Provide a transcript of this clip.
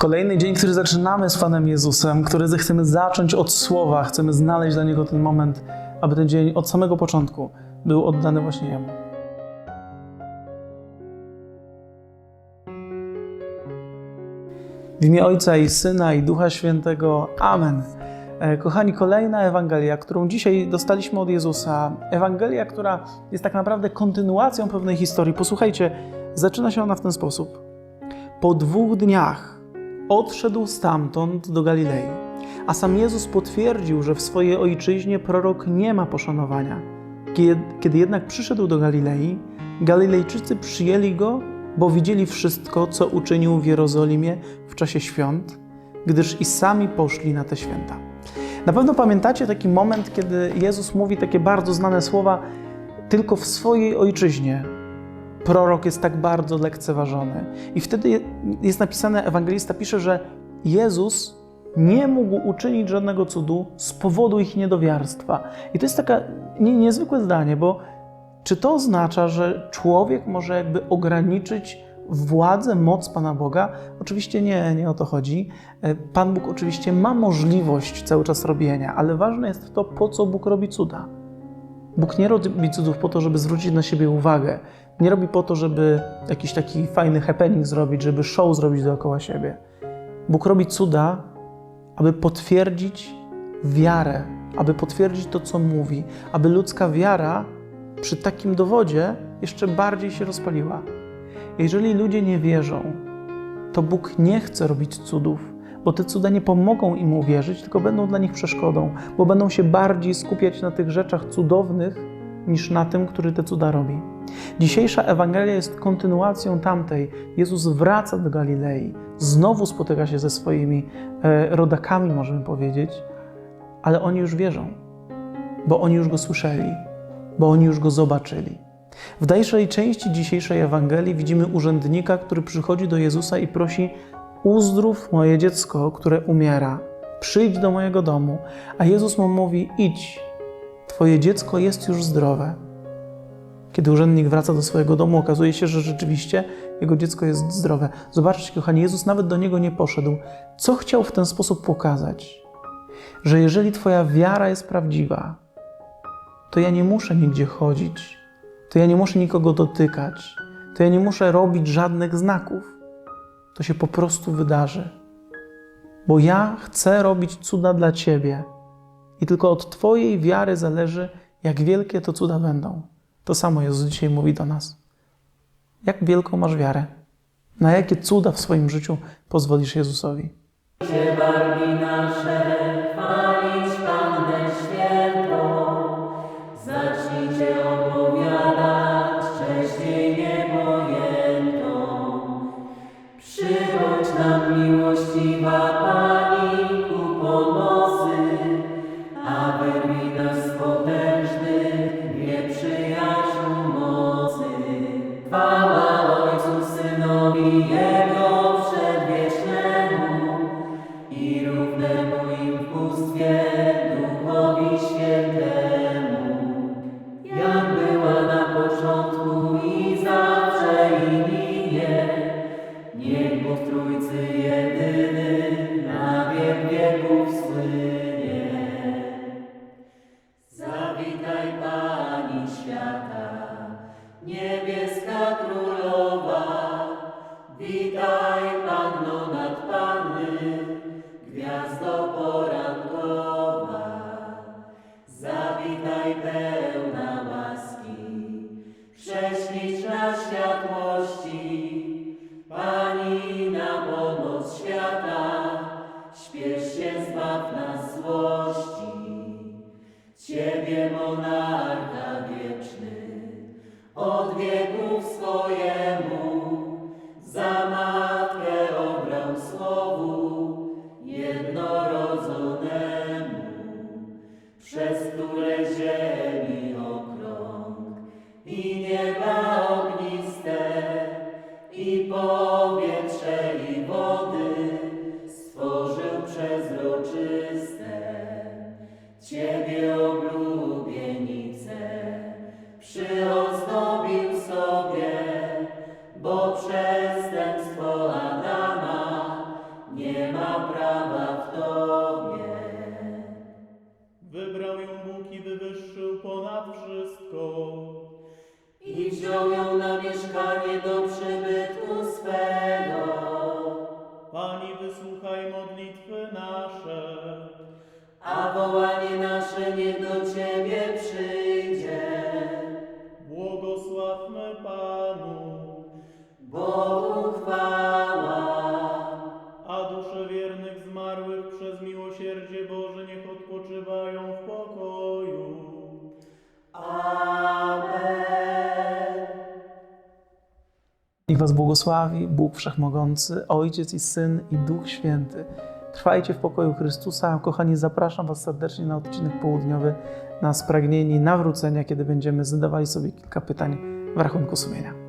Kolejny dzień, który zaczynamy z Panem Jezusem, który chcemy zacząć od słowa, chcemy znaleźć dla Niego ten moment, aby ten dzień od samego początku był oddany właśnie Jemu. W imię Ojca i Syna i Ducha Świętego. Amen. E, Kochani, kolejna Ewangelia, którą dzisiaj dostaliśmy od Jezusa. Ewangelia, która jest tak naprawdę kontynuacją pewnej historii. Posłuchajcie, zaczyna się ona w ten sposób. Po dwóch dniach odszedł stamtąd do Galilei, a sam Jezus potwierdził, że w swojej ojczyźnie prorok nie ma poszanowania. Kiedy, jednak przyszedł do Galilei, Galilejczycy przyjęli go, bo widzieli wszystko, co uczynił w Jerozolimie w czasie świąt, gdyż i sami poszli na te święta. Na pewno pamiętacie taki moment, kiedy Jezus mówi takie bardzo znane słowa: Tylko w swojej ojczyźnie prorok jest tak bardzo lekceważony. I wtedy je- jest napisane, ewangelista pisze, że Jezus nie mógł uczynić żadnego cudu z powodu ich niedowiarstwa. I to jest takie nie, niezwykłe zdanie, bo czy to oznacza, że człowiek może jakby ograniczyć władzę, moc Pana Boga? Oczywiście nie, nie o to chodzi. E, Pan Bóg oczywiście ma możliwość cały czas robienia, ale ważne jest to, po co Bóg robi cuda. Bóg nie robi cudów po to, żeby zwrócić na siebie uwagę. Nie robi po to, żeby jakiś taki fajny happening zrobić, żeby show zrobić dookoła siebie. Bóg robi cuda, aby potwierdzić wiarę, aby potwierdzić to, co mówi, aby ludzka wiara przy takim dowodzie jeszcze bardziej się rozpaliła. Jeżeli ludzie nie wierzą, to Bóg nie chce robić cudów, bo te cuda nie pomogą im uwierzyć, tylko będą dla nich przeszkodą, bo będą się bardziej skupiać na tych rzeczach cudownych niż na tym, który te cuda robi. Dzisiejsza Ewangelia jest kontynuacją tamtej. Jezus wraca do Galilei, znowu spotyka się ze swoimi e, rodakami, możemy powiedzieć, ale oni już wierzą, bo oni już go słyszeli, bo oni już go zobaczyli. W dalszej części dzisiejszej Ewangelii widzimy urzędnika, który przychodzi do Jezusa i prosi: Uzdrów moje dziecko, które umiera. Przyjdź do mojego domu. A Jezus mu mówi: Idź, twoje dziecko jest już zdrowe. Kiedy urzędnik wraca do swojego domu, okazuje się, że rzeczywiście jego dziecko jest zdrowe. Zobaczcie, kochani, Jezus nawet do niego nie poszedł. Co chciał w ten sposób pokazać? Że jeżeli Twoja wiara jest prawdziwa, to ja nie muszę nigdzie chodzić, to ja nie muszę nikogo dotykać, to ja nie muszę robić żadnych znaków. To się po prostu wydarzy. Bo ja chcę robić cuda dla Ciebie i tylko od Twojej wiary zależy, jak wielkie to cuda będą. To samo Jezus dzisiaj mówi do nas. Jak wielką masz wiarę? Na jakie cuda w swoim życiu pozwolisz Jezusowi? Cię nasze, Papa. Gwiazdo porankowa. Zawitaj pełna łaski, prześliczna światłości, Pani na pomoc świata, śpiesz się zbaw nas złości. Ciebie monarcha wieczny, od wieków swojemu, Ciebie oblubienicę przyozdobił sobie, bo przestępstwo Adama nie ma prawa w Tobie. Wybrał ją Bóg i wywyższył ponad wszystko. I wziął ją na mieszkanie do przybytku swego. niech do Ciebie przyjdzie. Błogosławmy Panu, Bogu chwała. A dusze wiernych zmarłych przez miłosierdzie Boże niech odpoczywają w pokoju. Amen. Niech Was błogosławi Bóg Wszechmogący, Ojciec i Syn i Duch Święty Trwajcie w pokoju Chrystusa. Kochani, zapraszam Was serdecznie na odcinek południowy na spragnieni nawrócenia, kiedy będziemy zadawali sobie kilka pytań w rachunku sumienia.